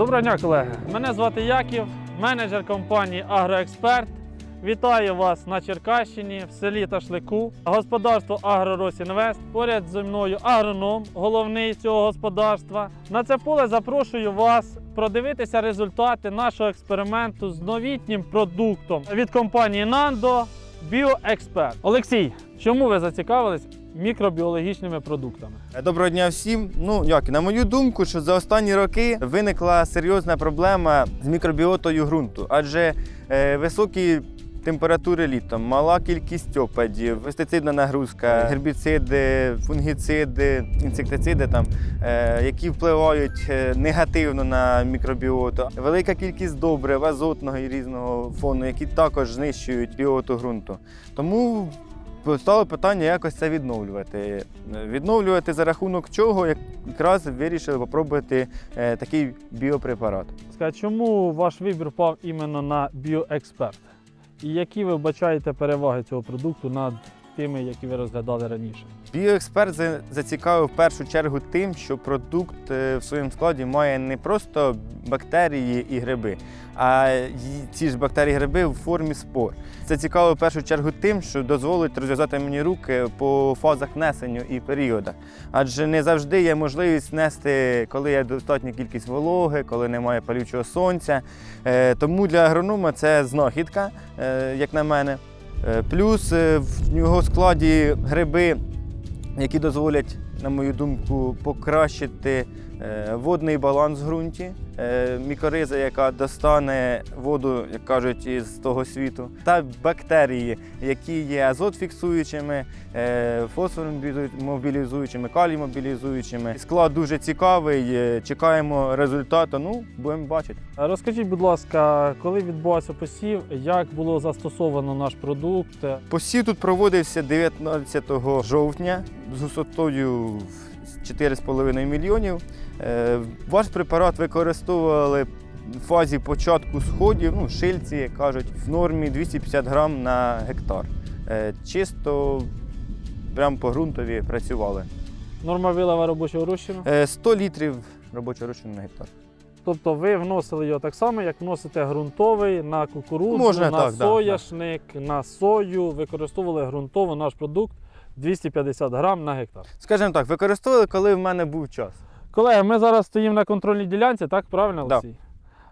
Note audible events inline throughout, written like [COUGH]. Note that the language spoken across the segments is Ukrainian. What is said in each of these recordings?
Доброго дня, колеги. Мене звати Яків, менеджер компанії Агроексперт. Вітаю вас на Черкащині в селі Ташлику. Господарство Агроросінвест. Поряд зі мною агроном, головний цього господарства. На це поле запрошую вас продивитися результати нашого експерименту з новітнім продуктом від компанії Nando BioExpert. Олексій, чому ви зацікавились мікробіологічними продуктами? Доброго дня всім. Ну як на мою думку, що за останні роки виникла серйозна проблема з мікробіотою ґрунту, адже е, високі температури літом, мала кількість опадів, пестицидна нагрузка, гербіциди, фунгіциди, інсектициди, там, е, які впливають е, негативно на мікробіоту, велика кількість добрив, азотного і різного фону, які також знищують біоту ґрунту. Тому Постало питання якось це відновлювати. Відновлювати за рахунок чого якраз вирішили попробувати е, такий біопрепарат. Скажіть, чому ваш вибір пав іменно на біоексперт? І які ви вбачаєте переваги цього продукту над тими, які ви розглядали раніше? Біоексперт зацікавив в першу чергу тим, що продукт е, в своєму складі має не просто бактерії і гриби, а ці ж бактерії і гриби в формі спор. Це цікаво в першу чергу тим, що дозволить розв'язати мені руки по фазах внесення і періодах. Адже не завжди є можливість внести, коли є достатня кількість вологи, коли немає палючого сонця. Е, Тому для агронома це знахідка, е, як на мене. Е, Плюс е, в його складі гриби, які дозволять, на мою думку, покращити е, водний баланс в ґрунті, е, мікориза, яка достане воду, як кажуть, із того світу, та бактерії, які є азотфіксуючими, е, фосфор-мобілізуючими, калій-мобілізуючими. Склад дуже цікавий. е, Чекаємо результату. Ну, будемо бачити. Розкажіть, будь ласка, коли відбувався посів, як було застосовано наш продукт? Посів тут проводився 19 жовтня з густотою 4,5 мільйонів. Е, Ваш препарат використовували в фазі початку сходів, ну, шильці, як кажуть, в нормі 250 грам на гектар. Е, Чисто прямо по ґрунтові працювали. Норма вилова робочого розчину. Е, 100 літрів робочого розчину на гектар. Тобто ви вносили його так само, як вносите ґрунтовий на кукурудзу, Можна на так, да, соняшник, на сою. Використовували ґрунтово наш продукт 250 грам на гектар. Скажімо так, використовували, коли в мене був час. Колеги, ми зараз стоїмо на контрольній ділянці, так правильно, Да. Олексій?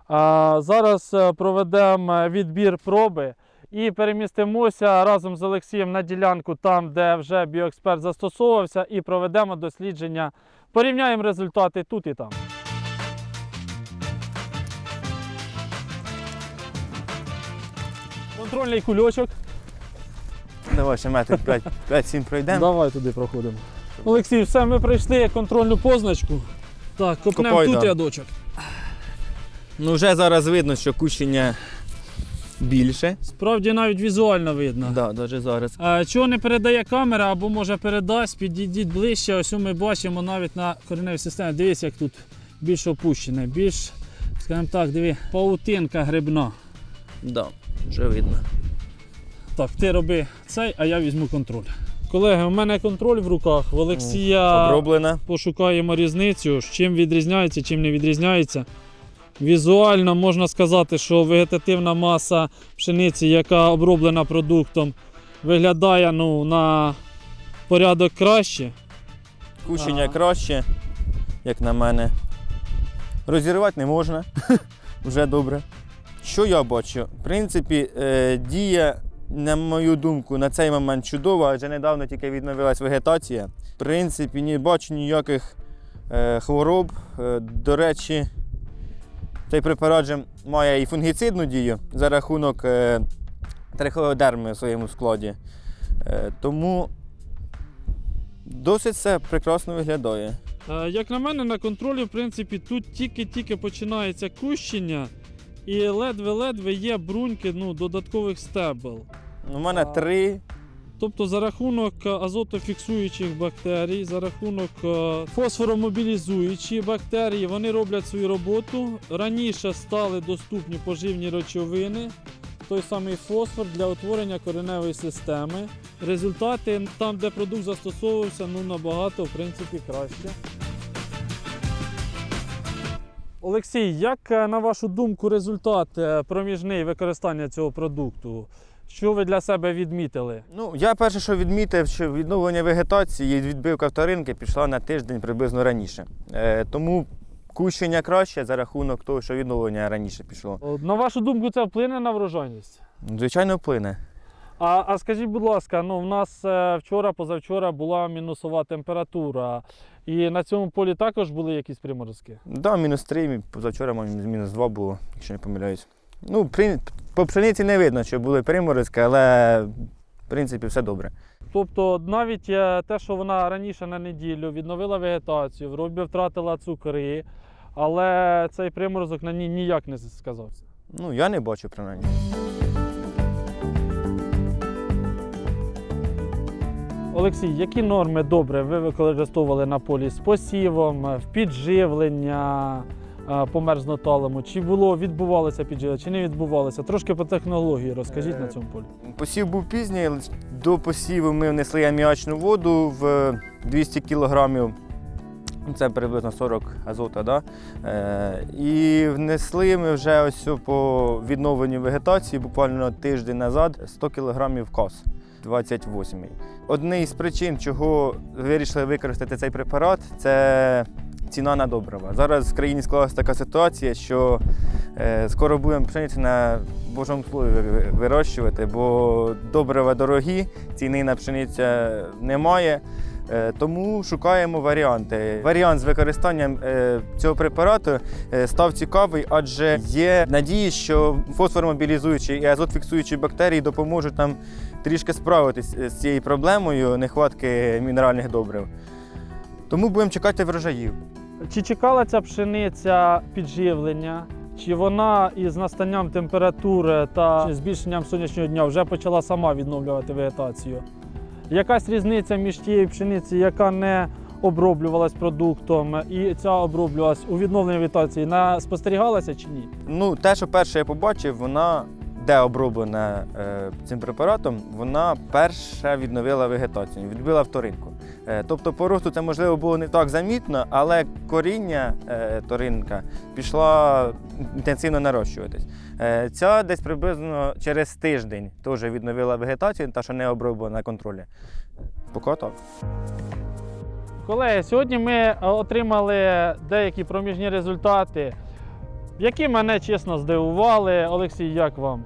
А, зараз е, проведемо відбір проби і перемістимося разом з Олексієм на ділянку, там, де вже біоексперт застосовувався, і проведемо дослідження. Порівняємо результати тут і там. Контрольний кульочок. Давай ще метрів 5-7 пройдемо. Давай туди проходимо. Олексій, все, ми пройшли контрольну позначку. Так, копнемо Копай, тут да. рядочок. Ну, вже зараз видно, що кущення більше. Справді навіть візуально видно. Да, навіть зараз. А, чого не передає камера або може передасть, підійдіть ближче. Ось ми бачимо навіть на кореневій системі. Дивіться, як тут більш опущене, більш, скажімо так, диві, паутинка грибна. Да, вже видно. Так, ти роби цей, а я візьму контроль. Колеги, у мене контроль в руках. В Олексія Оброблена. пошукаємо різницю, з чим відрізняється, чим не відрізняється. Візуально можна сказати, що вегетативна маса пшениці, яка оброблена продуктом, виглядає ну, на порядок краще. Кущення Ага. краще, як на мене. Розірвати не можна. [LAUGHS] Вже добре. Що я бачу? В принципі, е, дія, на мою думку, на цей момент чудова, адже недавно тільки відновилась вегетація. В принципі, не бачу ніяких е, хвороб. Е, до речі, цей препарат же має і фунгіцидну дію за рахунок е, триходерми в своєму складі. Е, тому досить все прекрасно виглядає. Е, Як на мене, на контролі, в принципі, тут тільки-тільки починається кущення, і ледве-ледве є бруньки ну, додаткових стебел. У мене три. Тобто за рахунок е, азотофіксуючих бактерій, за рахунок е, фосфоромобілізуючі бактерії, вони роблять свою роботу. Раніше стали доступні поживні речовини, той самий фосфор для утворення кореневої системи. Результати там, де продукт застосовувався, ну набагато в принципі краще. Олексій, як е, на вашу думку результат е, проміжний використання цього продукту? Що ви для себе відмітили? Ну, я перше, що відмітив, що відновлення вегетації і відбивка вторинки пішла на тиждень приблизно раніше. Е, тому кущення краще за рахунок того, що відновлення раніше пішло. На вашу думку, це вплине на врожайність? Звичайно, вплине. А, а скажіть, будь ласка, ну в нас е, вчора, позавчора була мінусова температура, і на цьому полі також були якісь приморозки? Да, мінус 3, позавчора мінус 2 було, якщо не помиляюсь. Ну, при, по пшениці не видно, що були приморозки, але в принципі все добре. Тобто навіть е, те, що вона раніше на неділю відновила вегетацію, вроді втратила цукри, але цей приморозок на ній ніяк не сказався. Ну, я не бачу принаймні. Олексій, які норми добре ви використовували на полі з посівом, е, в підживлення е, по мерзноталому? Чи було відбувалося підживлення, чи не відбувалося? Трошки по технології розкажіть Е, на цьому полі. Посів був пізній. До посіву ми внесли аміачну воду в 200 кілограмів. Це приблизно 40 азота. Да? Е, і внесли ми вже ось по відновленню вегетації буквально тиждень назад 100 кілограмів кос 28 Одна із причин, чого вирішили використати цей препарат, це ціна на добрива. Зараз в країні склалася така ситуація, що е, скоро будемо пшеницю на божому слові вирощувати, бо добрива дорогі, ціни на пшеницю немає. Е, Тому шукаємо варіанти. Варіант з використанням е, цього препарату став цікавий, адже є надії, що фосформобілізуючі і азотфіксуючі бактерії допоможуть нам трішки справитися з цією проблемою нехватки мінеральних добрив. Тому будемо чекати врожаїв. Чи чекала ця пшениця підживлення? Чи вона із настанням температури та збільшенням сонячного дня вже почала сама відновлювати вегетацію? Якась різниця між тією пшеницею, яка не оброблювалась продуктом, і ця оброблювалась у відновленні вегетації, на спостерігалася чи ні? Ну, те, що перше я побачив, вона де оброблена е, цим препаратом, вона перша відновила вегетацію, відбила вторинку. Е, тобто по росту це можливо було не так замітно, але коріння е, торинка пішла інтенсивно нарощуватись. Ця десь приблизно через тиждень теж відновила вегетацію, та що не оброблена на контролі. Поки так. Колеги, сьогодні ми отримали деякі проміжні результати, які мене чесно здивували. Олексій, як вам?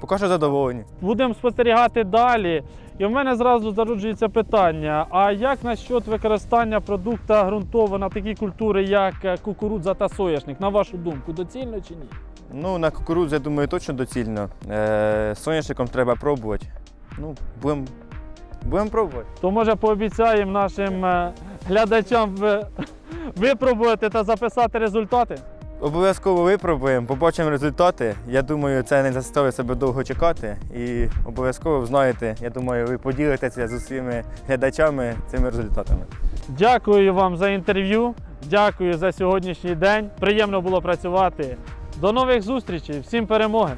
Поки що задоволені. Будемо спостерігати далі. І в мене зразу зароджується питання: а як насчет використання продукта ґрунтового на такі культури, як е, кукурудза та соняшник? На вашу думку, доцільно чи ні? Ну, на кукурудзу, я думаю, точно доцільно. Е, соняшником треба пробувати. Ну, будемо будем пробувати. То може пообіцяємо нашим е, глядачам [LAUGHS] випробувати та записати результати? Обов'язково випробуємо, побачимо результати. Я думаю, це не заставить себе довго чекати. І обов'язково знаєте, я думаю, ви поділитеся з усіми глядачами цими результатами. Дякую вам за інтерв'ю. Дякую за сьогоднішній день. Приємно було працювати. До нових зустрічей. Всім перемоги!